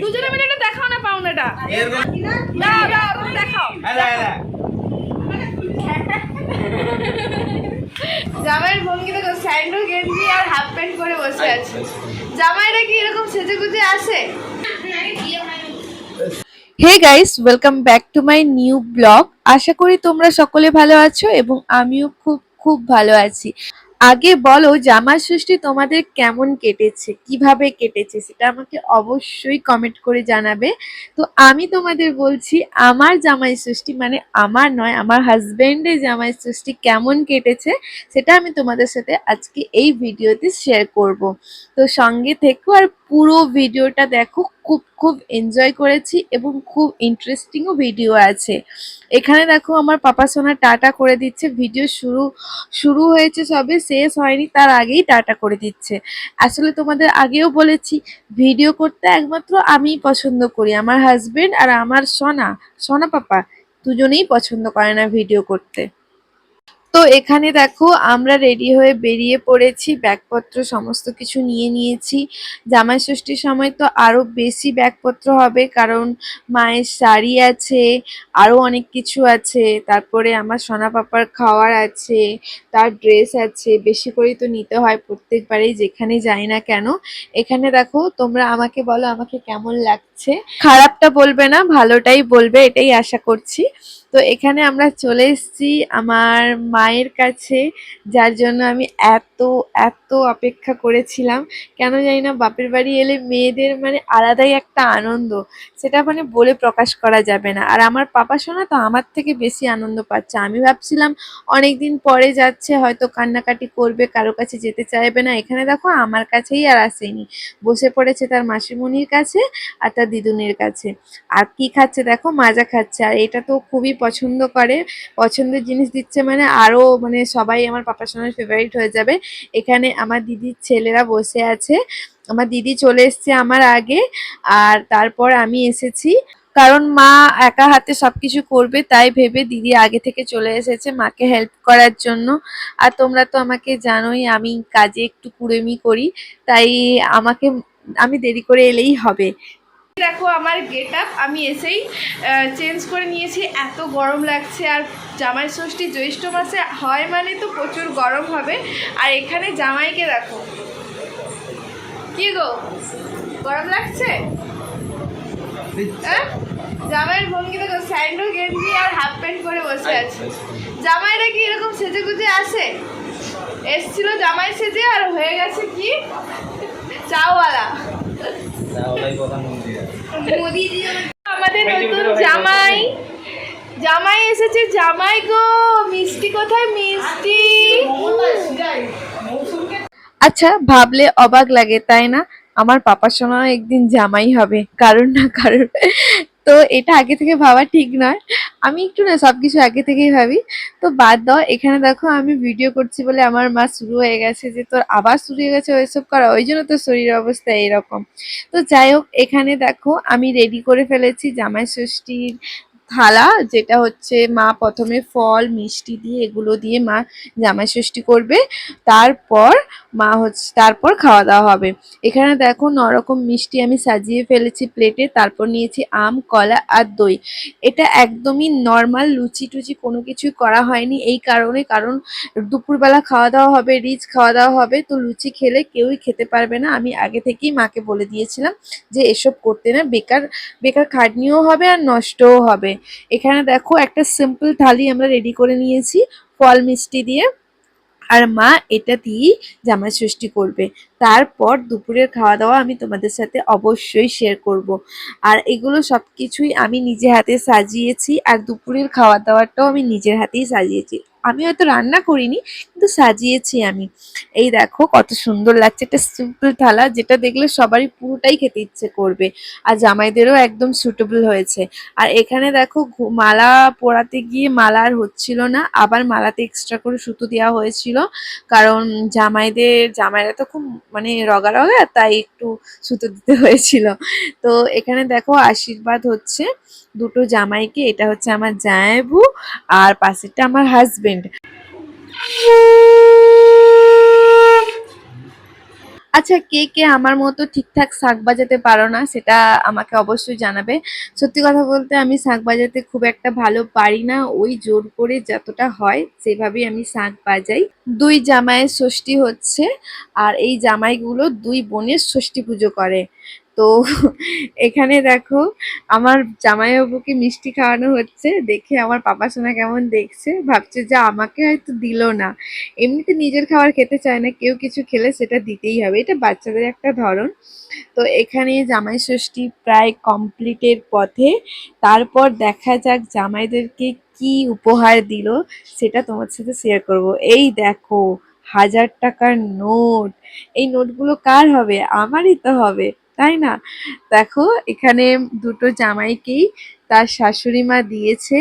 দুজনে মিলে একটা দেখাও না পাওনাটা। দাও দাও দেখাও। জামাইয়ের ভঙ্গি দেখো স্যান্ডো গেঞ্জি আর হাফ প্যান্ট পরে বসে আছে। জামাইরা কি এরকম সেজে গুজে আসে hey guys welcome back to my new blog আশা করি তোমরা সকলে ভালো আছো এবং আমিও খুব খুব ভালো আছি। আগে বলো জামা ষষ্ঠী তোমাদের কেমন কেটেছে? কীভাবে কেটেছে? সেটা আমাকে অবশ্যই কমেন্ট করে জানাবে। তো আমি তোমাদের বলছি, আমার জামাই ষষ্ঠী মানে আমার নয়, আমার হাজব্যান্ডের জামাই ষষ্ঠী কেমন কেটেছে সেটা আমি তোমাদের সাথে আজকে এই ভিডিওতে শেয়ার করব। তো সঙ্গে থেকো আর পুরো ভিডিওটা দেখো, খুব খুব এনজয় করেছি এবং খুব ইন্টারেস্টিংও ভিডিও আছে। এখানে দেখো আমার পাপা সোনা টাটা করে দিচ্ছে ভিডিও শুরু শুরু হয়েছে সবে, শেষ হয়নি, তার আগেই টাটা করে দিচ্ছে। আসলে তোমাদের আগেও বলেছি ভিডিও করতে একমাত্র আমিই পছন্দ করি, আমার হাজবেন্ড আর আমার সোনা সোনা পাপা, দুজনেই পছন্দ করে না ভিডিও করতে। তো এখানে দেখো, আমরা রেডি হয়ে বেরিয়ে পড়েছি, ব্যাগপত্র সমস্ত কিছু নিয়ে নিয়েছি। জামাই ষষ্ঠীর সময় তো আরও বেশি ব্যাগপত্র হবে, কারণ মায়ের শাড়ি আছে, আরও অনেক কিছু আছে, তারপরে আমার সোনা পাপার খাওয়ার আছে, তার ড্রেস আছে, বেশি করেই তো নিতে হয় প্রত্যেকবারেই, যেখানে যাই না কেন। এখানে দেখো, তোমরা আমাকে বলো, আমাকে কেমন লাগছে? খারাপটা বলবে না, ভালোটাই বলবে, এটাই আশা করছি। তো এখানে আমরা চলে এসেছি আমার মায়ের কাছে, যার জন্য আমি এত এত অপেক্ষা করেছিলাম। কেন জানি না, বাপের বাড়ি এলে মেয়েদের মানে আলাদাই একটা আনন্দ। সেটা মানে বলে প্রকাশ করা যাবে না। আর আমার পাপা শোনা তো আমার থেকে বেশি আনন্দ পাচ্ছে। আমি ভাবছিলাম অনেক দিন পরে যাচ্ছে, হয়তো কান্নাকাটি করবে, কারও কাছে যেতে চাইবে না। এখানে দেখো, আমার কাছেই আর আসেনি। বসে পড়েছে তার মাসিমণির কাছে আর তার দিদুনের কাছে। আর কি খাচ্ছে দেখো? মাজা খাচ্ছে। আর এটা তো খুবই পছন্দ করে, পছন্দের জিনিস দিচ্ছে মানে আরও মানে সবাই আমার পাপার সঙ্গে ফেভারিট হয়ে যাবে। এখানে আমার দিদির ছেলেরা বসে আছে। আমার দিদি চলে এসছে আমার আগে আর তারপর আমি এসেছি। কারণ মা একা হাতে সবকিছু করবে, তাই ভেবে দিদি আগে থেকে চলে এসেছে মাকে হেল্প করার জন্য। আর তোমরা তো আমাকে জানোই, আমি কাজে একটু কুড়েমি করি, তাই আমাকে, আমি দেরি করে এলেই হবে। দেখো আমার গেট আপ আমি এসেই চেঞ্জ করে নিয়েছি। এত গরম লাগছে আর জামাই ষষ্ঠী জ্যৈষ্ঠ মাসে হয় মানে তো প্রচুর গরম হবে। আর এখানে জামাইকে দেখো। কি গো? গরম লাগছে? হ্যাঁ? জামাইয়ের ভঙ্গি দেখো স্যান্ডো গেঞ্জি আর হাফ প্যান্ট পরে বসে আছে। জামাইরা কি এরকম সেজে গুজে আসে এসছিল জামাই সেজে আর হয়ে গেছে কি? চাওয়ালা। আমাদের নতুন জামাই। জামাই এসেছে। জামাই গো মিষ্টি কোথায়? মিষ্টি। আচ্ছা ভাবলে অবাক লাগে তাই না? আমার পাপার সময় একদিন জামাই হবে কারণ না কারণ তো এটা আগে থেকে ভাবা ঠিক নয়। আমি একটু না সবকিছু আগে থেকেই ভাবি। তো বাদ দাও, এখানে দেখো আমি ভিডিও করছি বলে আমার মা শুরু হয়ে গেছে যে তোর আবার শুরু হয়ে গেছে ওইসব করা, ওই জন্য তোর শরীরের অবস্থা এরকম। তো যাই হোক, এখানে দেখো আমি রেডি করে ফেলেছি জামাই ষষ্ঠীর থালা, যেটা হচ্ছে মা প্রথমে ফল, মিষ্টি দিয়ে এগুলো দিয়ে মা জামাই ষষ্ঠী করবে। তারপর মা হচ্ছে, তারপর খাওয়া দাওয়া হবে। এখানে দেখো নরকম মিষ্টি আমি সাজিয়ে ফেলেছি প্লেটে, তারপর নিয়েছি আম, কলা আর দই। এটা একদমই নর্মাল লুচি টুচি কোনো কিছুই করা হয়নি এই কারণে, কারণ দুপুরবেলা খাওয়া দাওয়া হবে, রিচ খাওয়া দাওয়া হবে, তো লুচি খেলে কেউই খেতে পারবে না। আমি আগে থেকেই মাকে বলে দিয়েছিলাম যে এসব করতে না, বেকার বেকার খাটনিও হবে আর নষ্টও হবে। এখানে দেখো একটা সিম্পল থালি আমরা রেডি করে নিয়েছি, ফল মিষ্টি দিয়ে। আর মা এটা দিয়েই জামা সৃষ্টি করবে। তারপর দুপুরের খাওয়া দাওয়া আমি তোমাদের সাথে অবশ্যই শেয়ার করব। আর এগুলো সব কিছুই আমি নিজে হাতে সাজিয়েছি আর দুপুরের খাওয়া দাওয়াটাও আমি নিজের হাতেই সাজিয়েছি। আমি হয়তো রান্না করিনি, কিন্তু সাজিয়েছি আমি। এই দেখো কত সুন্দর লাগছে, একটা সিম্পল থালা যেটা দেখলে সবারই পুরোটাই খেতে ইচ্ছে করবে। আর জামাইদেরও একদম সুটেবল হয়েছে। আর এখানে দেখো মালা পরাতে গিয়ে মালা আর হচ্ছিল না, আবার মালাতে এক্সট্রা করে সুতো দেওয়া হয়েছিল। কারণ জামাইদের, জামাইরা তো খুব মানে রগা রগা, তাই একটু সুতো দিতে হয়েছিল। তো এখানে দেখো আশীর্বাদ হচ্ছে দুটো জামাইকে, এটা হচ্ছে আমার জায়বু আর পাশেরটা আমার হাজবেন্ড আচ্ছা কে কে আমার মতো ঠিকঠাক শাক বাজাতে পারো না সেটা আমাকে অবশ্যই জানাবে। সত্যি কথা বলতে আমি শাক বাজাতে খুব একটা ভালো পারি না। ওই জোর করে যতটা হয় সেভাবেই আমি শাক বাজাই। দুই জামাইয়ের ষষ্ঠী হচ্ছে আর এই জামাইগুলো দুই বোনের ষষ্ঠী পুজো করে। তো এখানে দেখো, আমার জামাইবাবুকে মিষ্টি খাওয়ানো হচ্ছে, দেখে আমার পাপা সোনা কেমন দেখছে, ভাবছে যে আমাকে হয়তো দিল না। এমনিতে নিজের খাবার খেতে চায় না, কেউ কিছু খেলে সেটা দিতেই হবে। এটা বাচ্চাদের একটা ধরন। তো এখানে জামাই ষষ্ঠী প্রায় কমপ্লিটের পথে। তারপর দেখা যাক জামাইদেরকে কি উপহার দিল, সেটা তোমার সাথে শেয়ার করব। এই দেখো, হাজার টাকার নোট। এই নোটগুলো কার হবে? আমারই তো হবে। তাই না? দেখো, এখানে দুটো জামাইকেই তার শাশুড়ি মা দিয়েছে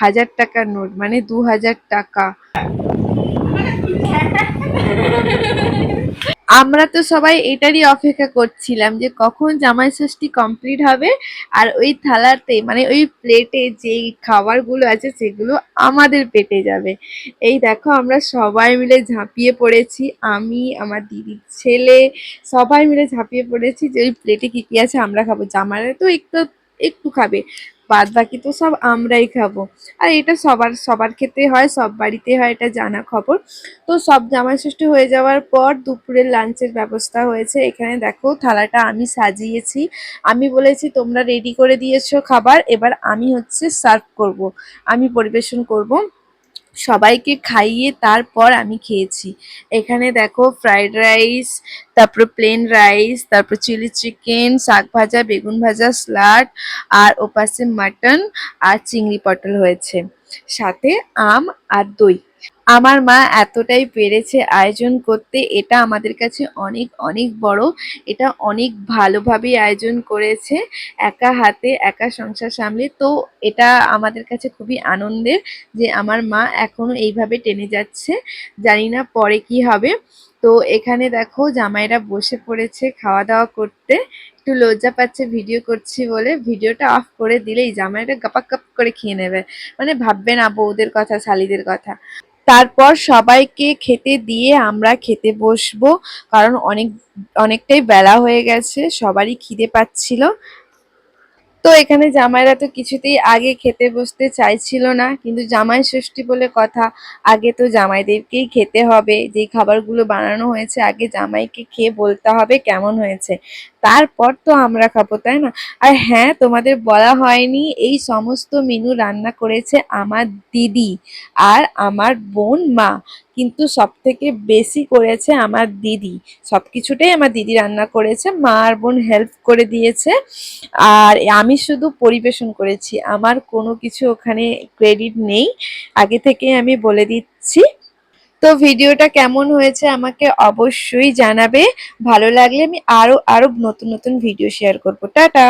হাজার টাকার নোট মানে দু হাজার টাকা। আমরা তো সবাই এটারই অপেক্ষা করছিলাম যে কখন জামাই ষষ্ঠী কমপ্লিট হবে আর ওই থালাতে মানে ওই প্লেটে যেই খাবারগুলো আছে সেগুলো আমাদের পেটে যাবে। এই দেখো আমরা সবাই মিলে ঝাঁপিয়ে পড়েছি। আমি, আমার দিদির ছেলে, সবাই মিলে ঝাঁপিয়ে পড়েছি যে ওই প্লেটে কি কি আছে আমরা খাব। জামাইরা তো একটু একটু খাবে। বাদ বাকি তো সব আমরাই খাব। আর এটা সবার সবার ক্ষেত্রে হয়, সব বাড়িতে হয়, এটা জানা খবর। তো সব জামাই ষষ্ঠী হয়ে যাওয়ার পর দুপুরের লাঞ্চের ব্যবস্থা হয়েছে। এখানে দেখো থালাটা আমি সাজিয়েছি। আমি বলেছি, তোমরা রেডি করে দিয়েছ খাবার, এবার আমি হচ্ছে সার্ভ করব। আমি পরিবেশন করব। সবাইকে খাইয়ে তারপর আমি খেয়েছি। এখানে দেখো ফ্রাইড রাইস তারপর প্লেন রাইস তারপর চিলি চিকেন শাক ভাজা, বেগুন ভাজা স্যালাড আর ওপাশে মাটন আর চিংড়ি পটল হয়েছে। সাথে আম আর দই। আমার মা এতটাই পেরেছে আয়োজন করতে। এটা আমাদের কাছে অনেক অনেক বড়। এটা অনেক ভালোভাবেই আয়োজন করেছে। একা হাতে, একা সংসার সামলে। তো এটা আমাদের কাছে খুবই আনন্দের যে আমার মা এখনও এইভাবে টেনে যাচ্ছে। জানি না পরে কি হবে। তো এখানে দেখো জামাইরা বসে পড়েছে খাওয়া দাওয়া করতে। একটু লজ্জা পাচ্ছে ভিডিও করছি বলে। ভিডিওটা অফ করে দিলেই জামাইটা গাপাক গাপ করে খেয়ে নেবে। মানে ভাববে না বউদের কথা, শালিদের কথা। তারপর সবাইকে খেতে দিয়ে আমরা খেতে বসবো, কারণ অনেক, অনেকটাই বেলা হয়ে গেছে, সবারই খিদে পাচ্ছিল। তো এখানে জামাইরা তো কিছুতেই আগে খেতে বসতে চাইছিল না, কিন্তু জামাই ষষ্ঠী বলে কথা, আগে তো জামাইদেরকেই খেতে হবে, যেই খাবারগুলো বানানো হয়েছে, আগে জামাইকে খেয়ে বলতে হবে কেমন হয়েছে। তারপর তো আমরা খাব, তাই না? আর হ্যাঁ তোমাদের বলা হয়নি, এই সমস্ত মেনু রান্না করেছে আমার দিদি আর আমার বোন মা। কিন্তু সব থেকে বেশি করেছে আমার দিদি। সব কিছুটাই আমার দিদি রান্না করেছে, মা আর বোন হেল্প করে দিয়েছে। আর আমি শুধু পরিবেশন করেছি, আমার কোনো কিছু ওখানে ক্রেডিট নেই। আগে থেকে আমি বলে দিচ্ছি। তো ভিডিওটা কেমন হয়েছে আমাকে অবশ্যই জানাবে। ভালো লাগলে আমি আরও আরও নতুন নতুন ভিডিও শেয়ার করব। টাটা!